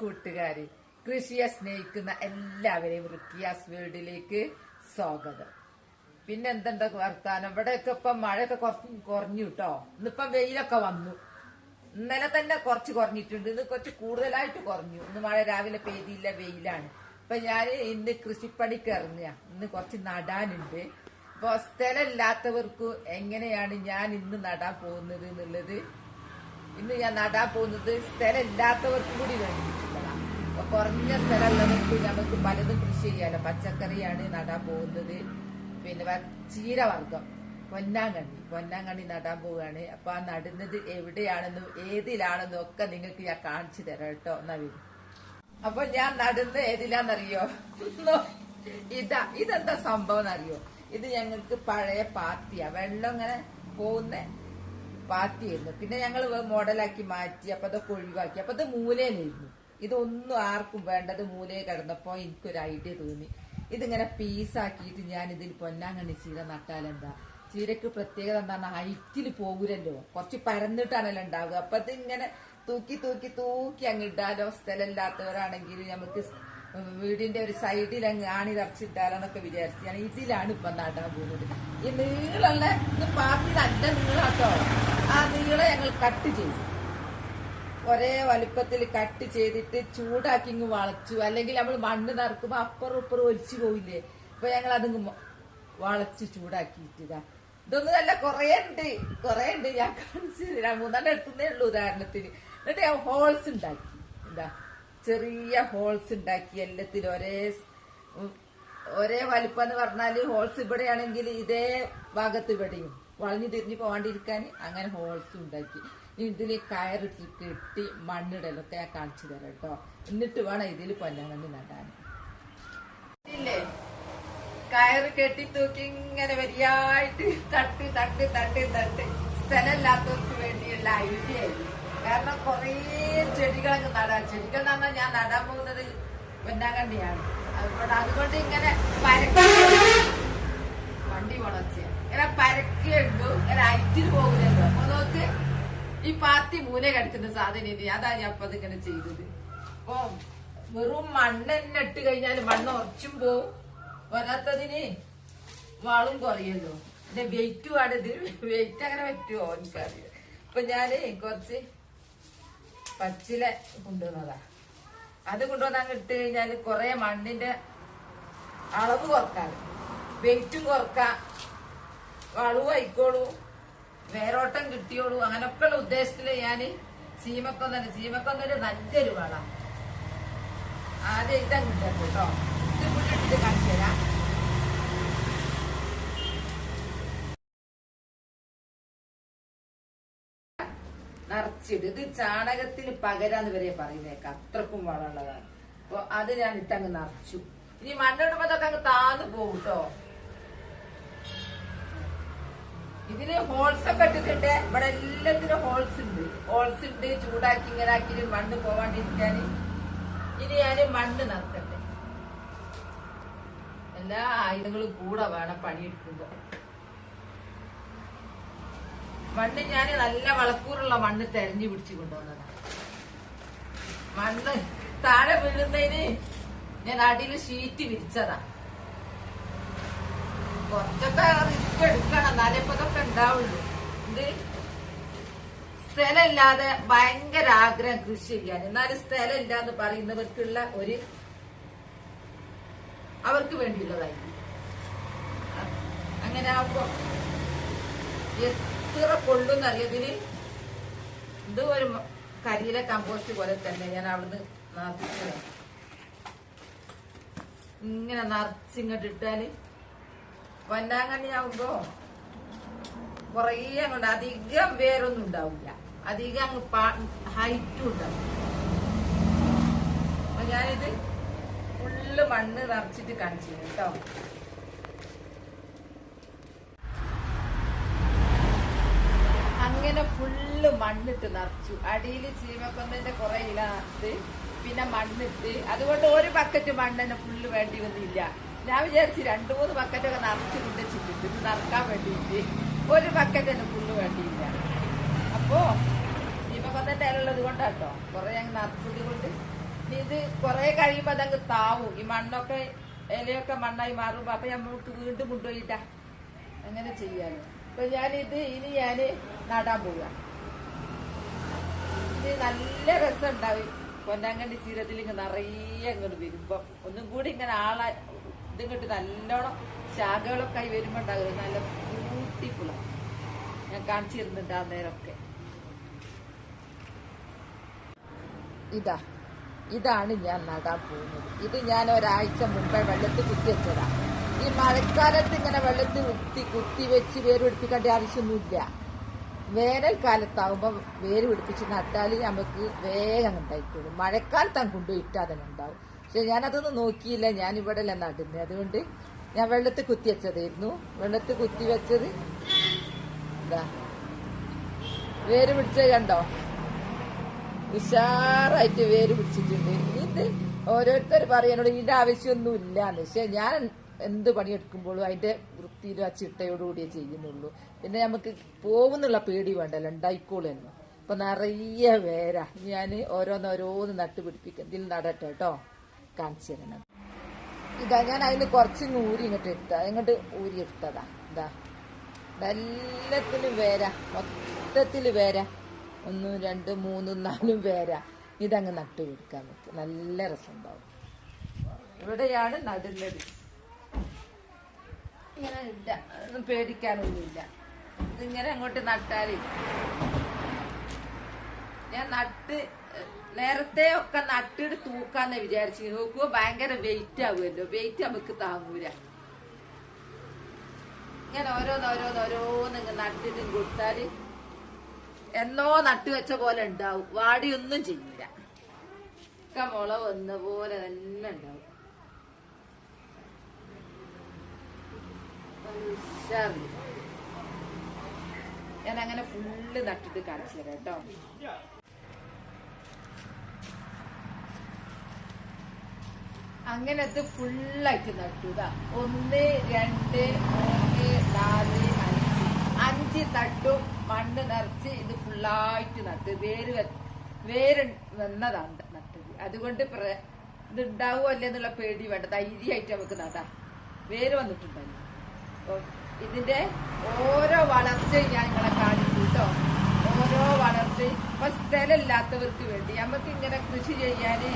കൂട്ടുകാരി കൃഷിയെ സ്നേഹിക്കുന്ന എല്ലാവരെയും റുക്കിയാസ് വേൾഡിലേക്ക് സ്വാഗതം. പിന്നെ എന്തുണ്ട് വർത്താനം? ഇവിടെയൊക്കെ ഇപ്പം മഴയൊക്കെ കുറച്ച് കുറഞ്ഞു കേട്ടോ ഇന്നിപ്പം വെയിലൊക്കെ വന്നു. ഇന്നലെ തന്നെ കുറച്ച് കുറഞ്ഞിട്ടുണ്ട്. ഇന്ന് കുറച്ച് കൂടുതലായിട്ട് കുറഞ്ഞു. ഇന്ന് മഴ രാവിലെ പെയ്തില്ല വെയിലാണ്. ഇപ്പൊ ഞാൻ ഇന്ന് കൃഷിപ്പണിക്ക് ഇറങ്ങിയ ഇന്ന് കുറച്ച് നടാനുണ്ട്. അപ്പൊ സ്ഥലമില്ലാത്തവർക്ക് എങ്ങനെയാണ് ഞാൻ ഇന്ന് നടാൻ പോകുന്നത് എന്നുള്ളത്? ഇന്ന് ഞാൻ നടാൻ പോകുന്നത് സ്ഥലമില്ലാത്തവർക്കും കൂടി അപ്പൊ കുറഞ്ഞ സ്ഥലമുള്ളവർക്ക് നമുക്ക് പലതും കൃഷി ചെയ്യാലോ. പച്ചക്കറിയാണ് നടാൻ പോകുന്നത്. പിന്നെ ചീരവർഗം പൊന്നാങ്കണ്ണി. പൊന്നാങ്കണ്ണി നടാൻ പോവുകയാണ്. അപ്പൊ ആ നടുന്നത് എവിടെയാണെന്നും ഏതിലാണെന്നും ഒക്കെ നിങ്ങൾക്ക് ഞാൻ കാണിച്ചു തരാം കേട്ടോ എന്നാ വരും അപ്പൊ ഞാൻ നടുന്നത് ഏതിലാന്നറിയോ? ഇതാ ഇതെന്താ സംഭവം എന്നറിയോ? ഇത് ഞങ്ങൾക്ക് പഴയ പാത്തിയാ. വെള്ളം ഇങ്ങനെ പോകുന്ന പാത്തിയായിരുന്നു. പിന്നെ ഞങ്ങൾ മോഡലാക്കി മാറ്റി അപ്പൊ അതൊക്കെ ഒഴിവാക്കി. അപ്പൊ അത് മൂലയിലായിരുന്നു ഇതൊന്നും ആർക്കും വേണ്ടത് മൂലയെ കിടന്നപ്പോ എനിക്കൊരു ഐഡിയ തോന്നി. ഇതിങ്ങനെ പീസാക്കിയിട്ട് ഞാൻ ഇതിൽ പൊന്നാങ്കണ്ണി ചീര നട്ടാലെന്താ? ചീരക്ക് പ്രത്യേകത എന്താണ് ഹൈറ്റിൽ പോകൂരല്ലോ കുറച്ച് പരന്നിട്ടാണല്ലോ ഉണ്ടാവുക. അപ്പൊ ഇതിങ്ങനെ തൂക്കി തൂക്കി തൂക്കി അങ്ങ് ഇടാലോ. സ്ഥലമില്ലാത്തവരാണെങ്കിൽ നമുക്ക് വീടിന്റെ ഒരു സൈഡിൽ അങ്ങ് ആണി തറച്ചിട്ടാലോന്നൊക്കെ വിചാരിച്ചു ഞാൻ ഇതിലാണ് ഇപ്പൊ നടാൻ പോകുന്നത്. ഈ ഇത് പാത്തി നല്ല നീളാട്ടോ. ആ നീളം ഞങ്ങൾ കട്ട് ചെയ്തു ഒരേ വലുപ്പത്തിൽ കട്ട് ചെയ്തിട്ട് ചൂടാക്കി ഇങ്ങ് വളച്ചു. അല്ലെങ്കിൽ നമ്മൾ മണ്ണ് നിറക്കുമ്പോ അപ്പുറം ഇപ്പുറം ഒലിച്ചു പോയില്ലേ അപ്പൊ ഞങ്ങൾ മ- വളച്ച് ചൂടാക്കിയിട്ടിതാ ഇതൊന്നും അല്ല കൊറേ ഉണ്ട്. കൊറേ ഉണ്ട്. ഞാൻ കാണിച്ചു തരാം. മൂന്നെണ്ണം എടുത്തുന്നേ ഉള്ളൂ ഉദാഹരണത്തിന്. എന്നിട്ട് ഞാൻ ഹോൾസ് ഉണ്ടാക്കി. എന്താ ചെറിയ ഹോൾസ് ഉണ്ടാക്കി എല്ലാത്തിലും. ഒരേ ഒരേ വലിപ്പം എന്ന് പറഞ്ഞാൽ ഹോൾസ് ഇവിടെയാണെങ്കിൽ ഇതേ ഭാഗത്ത് ഇവിടെയും. വളഞ്ഞു തിരിഞ്ഞു പോകാണ്ടിരിക്കാൻ അങ്ങനെ ഹോൾസ് ഉണ്ടാക്കി. ഇതിൽ കയറിട്ട് കെട്ടി മണ്ണിടലൊക്കെ ഞാൻ കാണിച്ചു തരാം കേട്ടോ എന്നിട്ട് വേണം ഇതിൽ പൊന്നാങ്കണ്ണി നടാൻ ഇല്ലേ? കയറ് കെട്ടി തൂക്കി ഇങ്ങനെ വരിയായിട്ട് തട്ട് തട്ട് തട്ട് തട്ട്. സ്ഥലമില്ലാത്തവർക്ക് വേണ്ടിയുള്ള ഐഡിയ കാരണം കുറേ ചെടികളൊക്കെ നടാൻ. ചെടികൾ പറഞ്ഞാൽ ഞാൻ നടാൻ പോകുന്നത് പൊന്നാങ്കണ്ണിയാണ്. അതുകൊണ്ട് അതുകൊണ്ട് ഇങ്ങനെ പരക്ക വണ്ടി വളർച്ച ഇങ്ങനെ പരക്കിയുള്ളൂ ഇങ്ങനെ അയറ്റിൽ പോകുന്നുണ്ട് അപ്പൊ നോക്ക്. ഈ പാത്തി മൂല കിടക്കുന്ന സാധനം ഇനി. അതാ ഞാൻ അപ്പൊ അതിങ്ങനെ ചെയ്തത്. അപ്പൊ വെറും മണ്ണ് തന്നെ ഇട്ട് കഴിഞ്ഞാൽ മണ്ണ് ഉറച്ചും പോവും. വരാത്തതിന് വാളും കുറയല്ലോ എന്റെ വെയിറ്റ് ആണിത് വെയിറ്റ് അങ്ങനെ പറ്റുമോ എനിക്കറിയാം അപ്പൊ ഞാൻ കുറച്ച് പച്ചില കൊണ്ടുവന്നതാ. അത് കൊണ്ടുവന്ന് അങ്ങ് ഇട്ട് കഴിഞ്ഞാൽ കുറെ മണ്ണിന്റെ അളവ് കുറക്കാറ്. വെയിറ്റും കുറക്കാം. വളവും ആയിക്കോളൂ. വേരോട്ടം കിട്ടിയോളൂ. അങ്ങനൊക്കെയുള്ള ഉദ്ദേശത്തിൽ ഞാൻ ചീമക്കൊന്നല്ല ചീമക്കൊന്നൊരു നല്ലൊരു വള. ആദ്യം ഇതാ കിട്ടും കേട്ടോ. ഇത് കൂട്ടിട്ട് കാണിച്ചു തരാം. നിറച്ചിട്ട് ഇത് ചാണകത്തിന് പകരാന്ന് വരെ പറയുന്നേക്കാം. അത്രക്കും വളമുള്ളതാണ്. അപ്പൊ അത് ഞാൻ ഇട്ടങ്ങ് നിറച്ചു. ഇനി മണ്ണിടുമ്പോ അങ്ങ് താന്ന് പോകും കേട്ടോ. ഇതിന് ഹോൾസ് ഒക്കെ ഇട്ടിട്ടുണ്ട്. ഇവിടെ എല്ലാത്തിനും ഹോൾസ് ഉണ്ട്. ഹോൾസ് ഉണ്ട് ചൂടാക്കി ഇങ്ങനെ ആക്കി മണ്ണ് പോവാണ്ടിരിക്കാൻ ഇനി ഞാൻ മണ്ണ് നിറക്കട്ടെ എല്ലാ ആയുധങ്ങളും കൂടെ വേണം പണിയെടുക്കുമ്പോ. മണ്ണ് ഞാൻ നല്ല വളക്കൂറുള്ള മണ്ണ് തെരഞ്ഞു പിടിച്ചു കൊണ്ടുവന്നതാണ് മണ്ണ് താഴെ വീഴുന്നതിന് ഞാൻ അടിയിൽ ഷീറ്റ് വിരിച്ചതാ. കുറച്ചൊക്കെ റിസ്ക് എടുക്കണം എന്നാലേ ഇപ്പൊ ഇതൊക്കെ ഉണ്ടാവുള്ളൂ. ഇത് സ്ഥലമില്ലാതെ ഭയങ്കര ആഗ്രഹം കൃഷി ചെയ്യാൻ. എന്നാലും സ്ഥലമില്ല എന്ന് പറയുന്നവർക്കുള്ള ഒരു അവർക്ക് വേണ്ടിയുള്ളതായിരിക്കും. അങ്ങനെ ആവുമ്പോ എത്ര കൊള്ളുന്നറിയതിന് ഇത് ഒരു കരിയിലെ കമ്പോസ്റ്റ് പോലെ തന്നെ ഞാൻ അവിടുന്ന് നിറച്ചത് ഇങ്ങനെ നിറച്ചിങ്ങോട്ട് ഇട്ടാൽ പൊന്നാങ്കണ്ണി ആവുമ്പോ കൊറേ അങ്ങോട്ട് അധികം പേരൊന്നും ഉണ്ടാവില്ല. അധികം അങ്ങ് ഹൈറ്റും ഉണ്ടാവും അപ്പൊ ഞാനിത് ഫുള്ള് മണ്ണ് നിറച്ചിട്ട് കാണിച്ചു കേട്ടോ. അങ്ങനെ ഫുള്ള് മണ്ണിട്ട് നിറച്ചു. അടിയിൽ ചീമക്കൊന്നന്റെ കുറെ ഇല നിറച്ച് പിന്നെ മണ്ണിട്ട്. അതുകൊണ്ട് ഒരു ബക്കറ്റ് മണ്ണ് തന്നെ ഫുള്ള് വേണ്ടി വന്നില്ല ഞാൻ വിചാരിച്ചു രണ്ടു മൂന്ന് ബക്കറ്റൊക്കെ നിറച്ച് കൊണ്ടുവച്ചിട്ടുണ്ട് ഇത് നിറക്കാൻ വേണ്ടിയിട്ട്. ഒരു ബക്കറ്റ് തന്നെ ഫുള്ള് വേണ്ടിയില്ല. അപ്പോ ചീമക്കൊന്നന്റെ ഇലുള്ളത് കൊണ്ടാട്ടോ. കൊറേ അങ്ങ് നിറച്ചത് കൊണ്ട് ഇത് കൊറേ കഴിയുമ്പോ അതങ്ങ് താവും. ഈ മണ്ണൊക്കെ ഇലയൊക്കെ മണ്ണായി മാറുമ്പോ അപ്പൊ നമ്മൾക്ക് വീണ്ടും കൊണ്ടുപോയിട്ടാ. അങ്ങനെ ചെയ്യാൻ അപ്പൊ ഞാനിത് ഇനി ഞാൻ നടാൻ പോവുക ഇത് നല്ല രസം ഉണ്ടാവും പൊന്നാങ്കണ്ടി ചീരത്തിൽ ഇങ്ങനെ നിറയെ അങ്ങോട്ട് വരുമ്പം. ഒന്നും കൂടി ഇങ്ങനെ ആളെ ഇതിങ്ങോട്ട് നല്ലോണം ശാഖകളൊക്കെ ആയി വരുമ്പോ ഉണ്ടാകും. നല്ല ബ്യൂട്ടിഫുള്ളാണ് ഞാൻ കാണിച്ചു തരുന്നുണ്ട് ആ നേരമൊക്കെ. ഇതാ ഇതാണ് ഞാൻ നടാൻ പോകുന്നത്. ഇത് ഞാൻ ഒരാഴ്ച മുമ്പേ വെള്ളത്തിൽ കുത്തി വെച്ചതാ. ഈ മഴക്കാലത്ത് ഇങ്ങനെ വെള്ളത്തിൽ കുത്തി കുത്തി വെച്ച് വേര് പിടിപ്പിക്കേണ്ട ആവശ്യമൊന്നുമില്ല. വേനൽക്കാലത്താവുമ്പോ വേര് പിടിപ്പിച്ച് നട്ടാൽ നമുക്ക് വേഗം ഉണ്ടായിക്കോളും. മഴക്കാലത്താണ് കൊണ്ടുപോയി ഇട്ടാൽ തന്നെ ഉണ്ടാവും. പക്ഷെ ഞാനതൊന്നും നോക്കിയില്ല. ഞാൻ ഇവിടെ അല്ല അതുകൊണ്ട് ഞാൻ വെള്ളത്തിൽ കുത്തി വെച്ചതായിരുന്നു. വെള്ളത്തിൽ കുത്തി വെച്ചത് എന്താ വേര് പിടിച്ചത് കണ്ടോ? ഉഷാറായിട്ട് വേര് പിടിച്ചിട്ടുണ്ട്. ഇത് ഓരോരുത്തർ പറയാനോട് ഇതിന്റെ ആവശ്യമൊന്നും ഇല്ലാന്ന് പക്ഷെ ഞാൻ എന്ത് പണിയെടുക്കുമ്പോഴും അതിന്റെ വൃത്തിയിലും ആ ചിട്ടയോടുകൂടിയേ ചെയ്യുന്നുള്ളൂ. പിന്നെ നമുക്ക് പോകുന്നുള്ള പേടി വേണ്ടല്ലോ. ഉണ്ടായിക്കോളല്ലോ അപ്പൊ നിറയെ വേര. ഞാൻ ഓരോന്നോരോന്ന് നട്ടുപിടിപ്പിക്കും. ഇതിൽ നടട്ടെ കേട്ടോ. കാണിച്ചു തരുന്നത് ഇതാ ഞാൻ അതിന് കുറച്ച് ഊരി ഇങ്ങോട്ട് എടുത്താ ഇങ്ങോട്ട് ഊരി എടുത്തതാ. ഇതാ. എല്ലാത്തിലും വേര മൊത്തത്തിൽ വേര. ഒന്നും രണ്ടും മൂന്നും നാലും വേര. ഇതങ്ങ് നട്ടു കൊടുക്കാൻ പറ്റും. നല്ല രസമുണ്ടാവും. ഇവിടെയാണ് നടുന്നത്. ഇങ്ങനെ ഇല്ല. ഒന്നും പേടിക്കാനൊന്നുമില്ല. ഇതിങ്ങനെ അങ്ങോട്ട് നട്ടാൽ ഞാൻ നട്ട് നേരത്തെ ഒക്കെ നട്ടിട്ട് തൂക്കാന്ന് വിചാരിച്ചു. നോക്കുമ്പോ ഭയങ്കര വെയിറ്റ് ആവുമല്ലോ. വെയിറ്റ് നമുക്ക് താങ്ങൂല. ഇങ്ങനെ ഓരോന്ന് ഓരോന്ന് ഓരോന്ന് ഇങ്ങനെ നട്ടിട്ട് കൊടുത്താൽ എന്നോ നട്ടു വെച്ച പോലെ ഉണ്ടാവും. വാടിയൊന്നും ചെയ്യില്ല ഒക്കെ മുള വന്ന പോലെ തന്നെ ഉണ്ടാവും. ഞാൻ അങ്ങനെ ഫുള്ള് നട്ടിട്ട് കാണിച്ചു തരാം കേട്ടോ. അങ്ങനെ അത് ഫുള്ളായിട്ട് നട്ടു ഇതാ ഒന്ന് രണ്ട് മൂന്ന് നാല് അഞ്ച്. അഞ്ച് തട്ടും മണ്ണ് നിറച്ച് ഇത് ഫുള്ളായിട്ട് നട്ട് വേര് വേര് വന്നതാണ് നട്ടത്. അതുകൊണ്ട് ഇത് ഉണ്ടാവുമോ അല്ലേ എന്നുള്ള പേടി വേണ്ട. ധൈര്യമായിട്ട് നമുക്ക് നടാം വേര് വന്നിട്ടുണ്ടല്ലോ. അപ്പം ഇതിന്റെ ഓരോ വളർച്ചയും ഞാൻ നിങ്ങളെ കാണിച്ചു കേട്ടോ ഓരോ വളർച്ചയും. ഇപ്പൊ സ്ഥലമില്ലാത്തവർക്ക് വേണ്ടി. നമുക്ക് ഇങ്ങനെ കൃഷി ചെയ്യാന്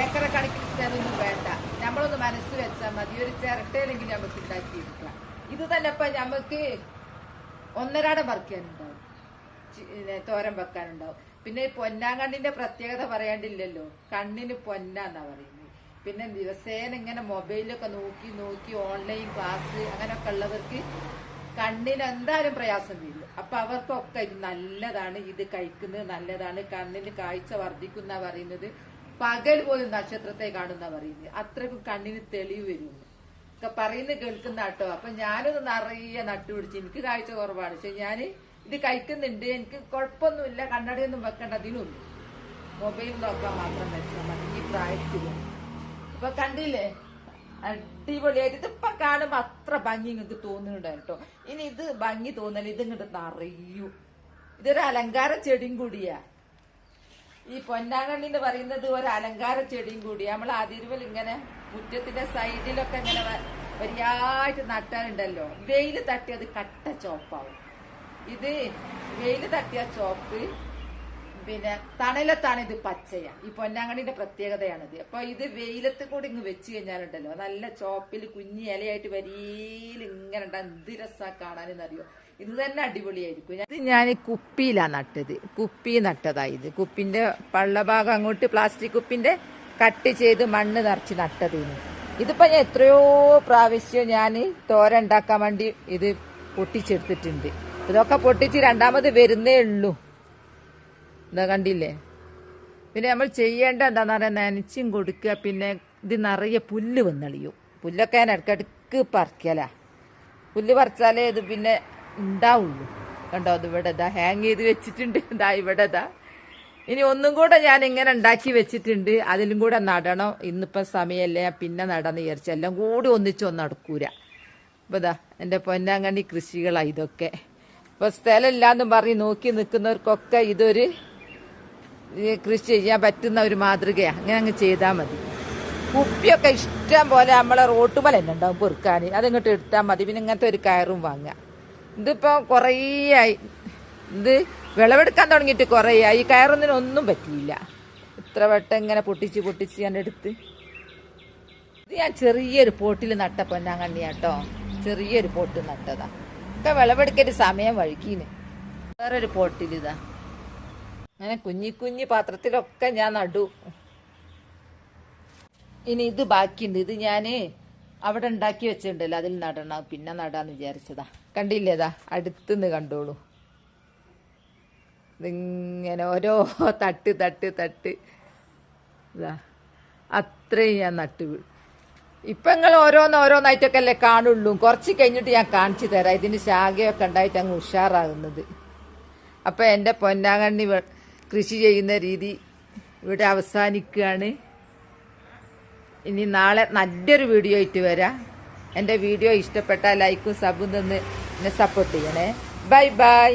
ഏക്കറ കണക്കിന് സ്ഥലമൊന്നും വേണ്ട. നമ്മളൊന്ന് മനസ്സ് വെച്ചാൽ മതി. ഒരു ചിരട്ടയിലെങ്കിലും നമുക്ക് ഉണ്ടാക്കിയിരിക്കാം. ഇത് തന്നെ ഇപ്പൊ നമുക്ക് ഒന്നരാടം പറിക്കാനുണ്ടാവും തോരൻ വെക്കാനുണ്ടാവും. പിന്നെ പൊന്നാങ്കണ്ണിന്റെ പ്രത്യേകത പറയാണ്ടില്ലല്ലോ. കണ്ണിന് പൊന്നാന്നാ പറയുന്നത്. പിന്നെ ദിവസേന ഇങ്ങനെ മൊബൈലൊക്കെ നോക്കി നോക്കി ഓൺലൈൻ ക്ലാസ് അങ്ങനെയൊക്കെ ഉള്ളവർക്ക് കണ്ണിന് എന്തായാലും പ്രയാസം വരും. അപ്പൊ അവർക്കൊക്കെ നല്ലതാണ്. ഇത് കഴിക്കുന്നത് നല്ലതാണ്. കണ്ണിന് കാഴ്ച വർദ്ധിക്കുന്ന പറയുന്നത്. പകൽ പോലും നക്ഷത്രത്തെ കാണുന്ന പറയുന്നത്. അത്രക്കും കണ്ണിന് തെളിവ് വരുന്നു. ഒക്കെ പറയുന്നത് കേൾക്കുന്ന കേട്ടോ. അപ്പൊ ഞാനൊന്ന് നിറയെ നട്ടുപിടിച്ച് എനിക്ക് കാഴ്ച കുറവാണ്. പക്ഷെ ഞാൻ ഇത് കഴിക്കുന്നുണ്ട്. എനിക്ക് കുഴപ്പമൊന്നുമില്ല. കണ്ണടയൊന്നും വെക്കേണ്ട അതിനൊന്നും മൊബൈൽ നോക്കാൻ മാത്രം വെച്ചാൽ മതി. ഈ പ്രായത്തിൽ. ഇപ്പൊ കണ്ടില്ലേ? അടിപൊളിയായിട്ട് ഇതിപ്പൊ കാണുമ്പോ അത്ര ഭംഗി നിങ്ങൾക്ക് തോന്നുന്നുണ്ട് കേട്ടോ. ഇനി ഇത് ഭംഗി തോന്നൽ ഇതിങ്ങോട്ട് നിറയൂ. ഇതൊരു അലങ്കാര ചെടിയും കൂടിയാ. ഈ പൊന്നാങ്കണ്ണി എന്ന് പറയുന്നത് ഒരു അലങ്കാര ചെടിയും കൂടി. നമ്മൾ അതിരുവൽ ഇങ്ങനെ മുറ്റത്തിന്റെ സൈഡിലൊക്കെ ഇങ്ങനെ വരിയായിട്ട് നട്ടാനുണ്ടല്ലോ വെയിൽ തട്ടി അത് കട്ട ചോപ്പാവും. ഇത് വെയിൽ തട്ടിയ ചോപ്പ് പിന്നെ തണലത്താണ് ഇത് പച്ചയ. ഈ പൊന്നാങ്കണ്ണിന്റെ പ്രത്യേകതയാണിത്. അപ്പൊ ഇത് വെയിലത്ത് കൂടി ഇങ്ങ് വെച്ച് കഴിഞ്ഞാലുണ്ടല്ലോ നല്ല ചോപ്പിൽ കുഞ്ഞി ഇലയായിട്ട് വരിയിൽ ഇങ്ങനെ ഉണ്ടാകും എന്ത് രസാ കാണാനെന്നറിയോ? ഇത് തന്നെ അടിപൊളിയായിരിക്കും. ഞാൻ കുപ്പിയിലാണ് നട്ടത്. കുപ്പി നട്ടതായി ഇത്. കുപ്പിന്റെ പള്ളഭാഗം അങ്ങോട്ട് പ്ലാസ്റ്റിക് കുപ്പിന്റെ കട്ട് ചെയ്ത് മണ്ണ് നിറച്ച് നട്ടതിന്. ഇതിപ്പോ ഞാൻ എത്രയോ പ്രാവശ്യം ഞാൻ തോര ഉണ്ടാക്കാൻ വേണ്ടി ഇത് പൊട്ടിച്ചെടുത്തിട്ടുണ്ട്. ഇതൊക്കെ പൊട്ടിച്ച് രണ്ടാമത് വരുന്നേ ഉള്ളൂ. എന്താ കണ്ടില്ലേ? പിന്നെ നമ്മൾ ചെയ്യേണ്ട എന്താന്ന് പറയാ നനച്ചും കൊടുക്കുക. പിന്നെ ഇത് നിറയെ പുല്ല് വന്നളിയും. പുല്ലൊക്കെ ഞാൻ ഇടയ്ക്കിടയ്ക്ക് പറിക്കലാ. പുല്ല് പറിച്ചാലേ ഇത് പിന്നെ ഉണ്ടാവുള്ളൂ. കണ്ടോ അത് ഇവിടെ ഇതാ ഹാങ് ചെയ്ത് വെച്ചിട്ടുണ്ട്. ഇതാ ഇവിടെ ഇതാ ഇനി ഒന്നും കൂടെ ഞാൻ ഇങ്ങനെ ഉണ്ടാക്കി വെച്ചിട്ടുണ്ട്. അതിലും കൂടെ നടണം. ഇന്നിപ്പം സമയമല്ലേ പിന്നെ നടന്ന് വിചാരിച്ചു എല്ലാം കൂടി ഒന്നിച്ചൊന്നും നടക്കൂല. അപ്പോൾ ഇതാ എന്റെ പൊന്നാങ്കണ്ണി കൃഷികളാ ഇതൊക്കെ. ഇപ്പൊ സ്ഥലമില്ലാന്ന് പറഞ്ഞ് നോക്കി നിൽക്കുന്നവർക്കൊക്കെ ഇതൊരു കൃഷി ചെയ്യാൻ പറ്റുന്ന ഒരു മാതൃകയാണ് അങ്ങനെ അങ്ങ് ചെയ്താൽ മതി. കുപ്പിയൊക്കെ ഇഷ്ടം പോലെ നമ്മളെ റോട്ടുമല തന്നെ ഉണ്ടാവും പെറുക്കാൻ. അതിങ്ങോട്ട് എടുത്താൽ മതി. പിന്നെ ഇങ്ങനത്തെ ഒരു കയറും വാങ്ങുക ഇതിപ്പോൾ കുറേ ഇത് വിളവെടുക്കാൻ തുടങ്ങിയിട്ട് കുറേ ഈ കയറൊന്നിനും പറ്റിയില്ല. ഇത്ര വട്ടം ഇങ്ങനെ പൊട്ടിച്ച് പൊട്ടിച്ച് ഞാൻ എടുത്ത്. ഇത് ഞാൻ ചെറിയൊരു പോട്ടിൽ നട്ട ഞാൻ കണ്ണിയാട്ടോ ചെറിയൊരു പോട്ട് നട്ടതാ. ഒക്കെ വിളവെടുക്കേണ്ട സമയം വഴുക്കീന് വേറൊരു പോട്ടിൽ ഇതാ. അങ്ങനെ കുഞ്ഞി കുഞ്ഞി പാത്രത്തിലൊക്കെ ഞാൻ നടു. ഇനി ഇത് ബാക്കിയുണ്ട്. ഇത് ഞാൻ അവിടെ ഉണ്ടാക്കി വെച്ചിട്ടുണ്ടല്ലോ. അതിൽ നടണം. പിന്നെ നടാന്ന് വിചാരിച്ചതാ. കണ്ടില്ലേതാ? അടുത്തുനിന്ന് കണ്ടോളൂ. ഇതിങ്ങനെ ഓരോ തട്ട് തട്ട് തട്ട്. ഇതാ അത്രയും ഞാൻ നട്ടു. ഇപ്പം നിങ്ങൾ ഓരോന്ന് ഓരോന്നായിട്ടൊക്കെ അല്ലേ കാണുള്ളൂ. കുറച്ച് കഴിഞ്ഞിട്ട് ഞാൻ കാണിച്ചു തരാം. ഇതിന് ശാഖയൊക്കെ ഉണ്ടായിട്ട് അങ്ങ് ഉഷാറാകുന്നത്. അപ്പം എന്റെ പൊന്നാങ്കണ്ണി കൃഷി ചെയ്യുന്ന രീതി ഇവിടെ അവസാനിക്കുകയാണ്. ഇനി നാളെ നല്ലൊരു വീഡിയോ ആയിട്ട് വരാം. എന്റെ വീഡിയോ ഇഷ്ടപ്പെട്ടാൽ ലൈക്കും സബും തന്ന് എന്നെ സപ്പോർട്ട് ചെയ്യണേ. Bye bye